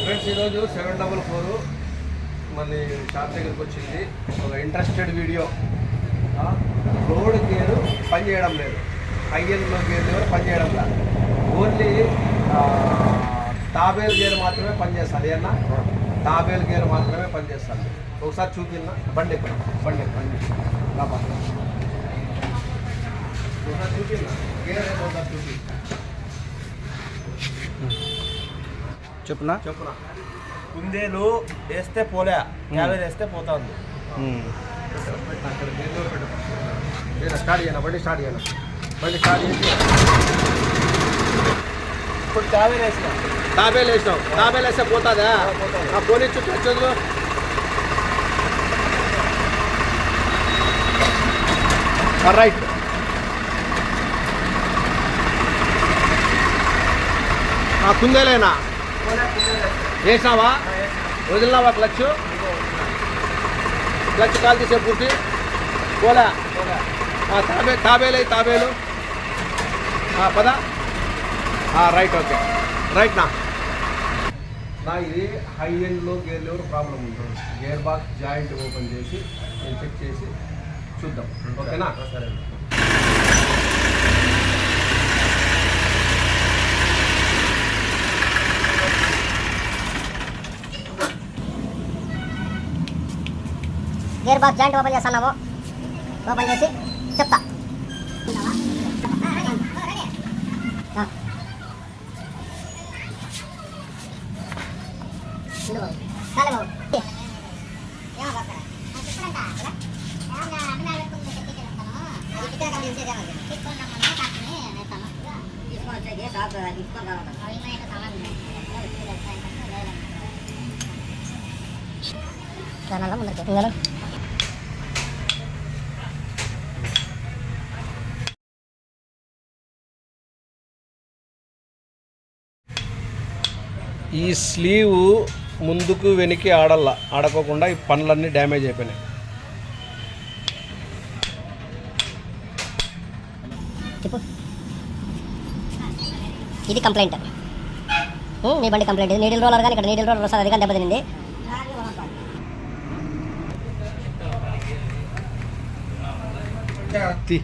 Friends ఈరోజు seven double four మన shop దగ్గరికి వచ్చింది. ఒక ఇంట్రెస్టెడ్ వీడియో. రోడ్ గేరు పని చేయడం లేదు. హైఎన్లో గేర్ కూడా పని చేయడం లేదు. ఓన్లీ తాబేలు గేర్ మాత్రమే పనిచేస్తుంది అన్న తాబేలు గేర్ మాత్రమే పనిచేస్తుంది ఒకసారి చూపిన్నా బండి ఎక్కు, బండి బండి ఎక్కు. రా బా. ఒకసారి చూపిన్నా గేర్ ఏదో ఒకసారి చూపి చెప్పునా? చెప్పునా? కుందేలు వేస్తే పోలే యాభై వేస్తే పోతా ఉంది పెట్టు అక్కడ గేర్ కూడా పెట్టు లేదా స్టార్ట్ చేయనా బండి స్టార్ట్ చేయనా బండి స్టార్ట్ చేసి ఇప్పుడు యాభై వేసిన. తాబేలు వేసినావు తాబేలు వేస్తే పోతుందా? ఆ పోనీ చుట్టూ వచ్చేందుకు రైట్. ఆ కుందేలేనా? వేసినావా వదిలినావా క్లచ్? క్లచ్ కాల్ తీసే పూర్తి. పోలే. తాబే తాబేలు తాబేలు. పద. Right okay. రైట్ నా. నా ఇది హై ఎండ్లో గేర్ లెవర్ ప్రాబ్లం ఉంటుంది. గేర్ బాక్స్ జాయింట్ ఓపెన్ చేసి నేను చెక్ చేసి చూద్దాం. ఓకేనా? సరే గేర్ బాక్స్ జాయింట్ ఓపెన్ చేస్తున్నాము ఓపెన్ చేసి చెప్తా. చాలా ముందరికి. ఇంకా ఈ స్లీవ్ ముందుకు వెనక్కి ఆడల్లా. ఆడకోకుండా ఈ పనులన్నీ డ్యామేజ్ అయిపోయినాయి. ఇది కంప్లైంట్. నీ బండి కంప్లైంట్. ఇది నీడిల్ రోలర్ కానీ ఇక్కడ నీడిల్ రోలర్ వస్తుంది అది కానీ దెబ్బతినింది తీ.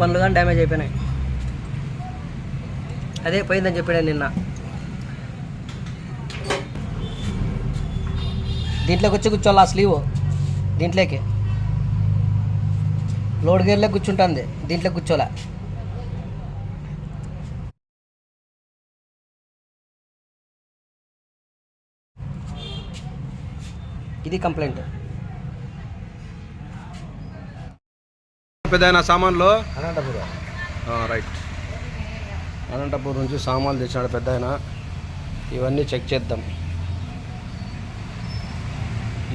పనులు కానీ డ్యామేజ్ అయిపోయినాయి. అదే పోయిందని చెప్పాడు నిన్న. దీంట్లోకి వచ్చి కూర్చోాలి ఆ స్లీవ్ దీంట్లోకి. లోడ్ గేర్లో కూర్చుంటుంది. దీంట్లో కూర్చోలే ఇది కంప్లైంట్ పెద్ద సామాన్లో? అనంతపురం. రైట్ అనంతపూర్ నుంచి సామాన్లు తెచ్చినాడు పెద్ద ఆయన ఇవన్నీ చెక్ చేద్దాం.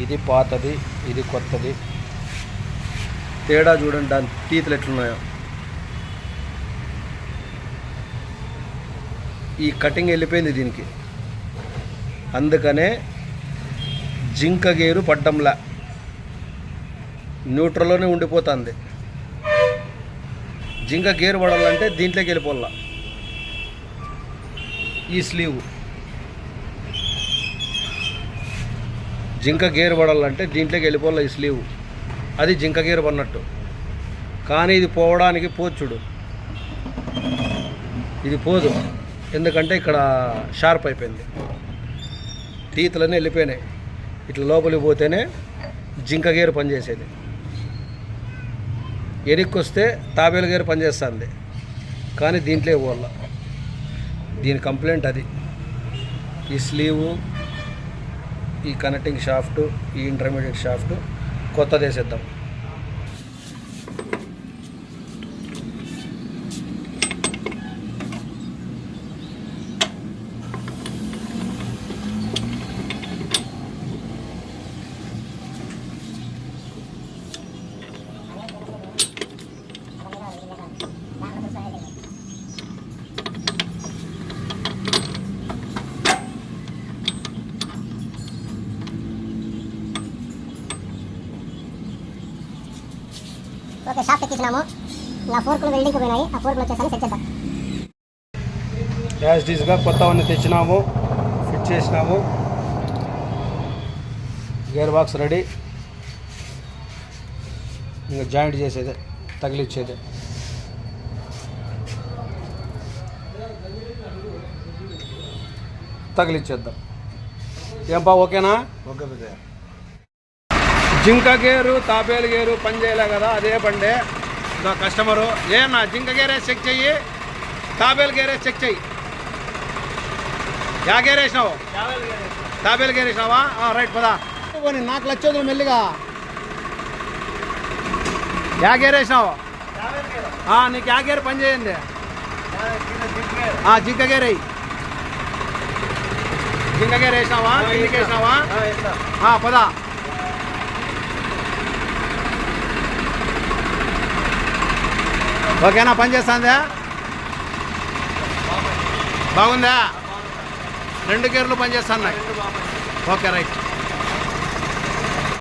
ఇది పాతది ఇది కొత్తది. తేడా చూడండి దాని టీతులు ఎట్లున్నాయో. ఈ కటింగ్ వెళ్ళిపోయింది దీనికి. అందుకనే జింక గేరు పడ్డంలా. న్యూట్రల్లోనే ఉండిపోతుంది. జింక గేర్ పడాలంటే దీంట్లోకి వెళ్ళిపోవాల. ఈ స్లీవ్. జింక గేర్ పడాలంటే దీంట్లోకి వెళ్ళిపోవాలి ఈ స్లీవ్. అది జింక గేర్ పడినట్టు. కానీ ఇది పోవడానికి పోచుడు ఇది పోదు. ఎందుకంటే ఇక్కడ షార్ప్ అయిపోయింది. తీతలన్నీ వెళ్ళిపోయినాయి. ఇట్లా లోపలికి పోతేనే జింక గేరు పనిచేసేది. ఎనిక్కి వస్తే తాబేలు గారు పనిచేస్తుంది. కానీ దీంట్లో పోవాల దీని కంప్లైంట్ అది. ఈ స్లీవు ఈ కనెక్టింగ్ షాఫ్ట్ ఈ ఇంటర్మీడియట్ షాఫ్ట్ కొత్తది వేసేద్దాం. ఓకే షాప్ ఎక్కించినాము. నా ఫోర్కులు వెల్డింగ్కి పోయినాయి. ఆ ఫోర్కులు వచ్చేసాను సెట్ చేద్దాం. యాజ్ డీస్గా కొత్తవన్నీ తెచ్చినాము. ఫిట్ చేసినాము. గేర్ బాక్స్ రెడీ ఇంకా జాయింట్ చేసేదే తగిలిచ్చేదే. తగిలిచ్చేద్దాం. ఏంపా ఓకేనా? ఓకే జింక గేరు తాబేలు గేరు పని చేయలే కదా అదే బండే. ఇదో కస్టమరు. ఏనా జింక గేరే చెక్ చెయ్యి తాబేలు గేరే చెక్ చెయ్యి. యా గేర్ వేసినావు తాబేలు గేర్ వేసినావా ఆ, రైట్ పదా. పోనీ నాకు లచ్చోదులు మెల్లిగా. యా గేర్ వేసినావు ఆ, నీకు యా గేర్ పని చేయండి. జింక గేర్ జింక గేర్ వేసినావా కిందికి వేసినావా ఆ, పదా. ఓకేనా పని చేస్తుందా? బాగుందా? రెండు గేర్లు పనిచేస్తున్నాయి ఓకే రైట్.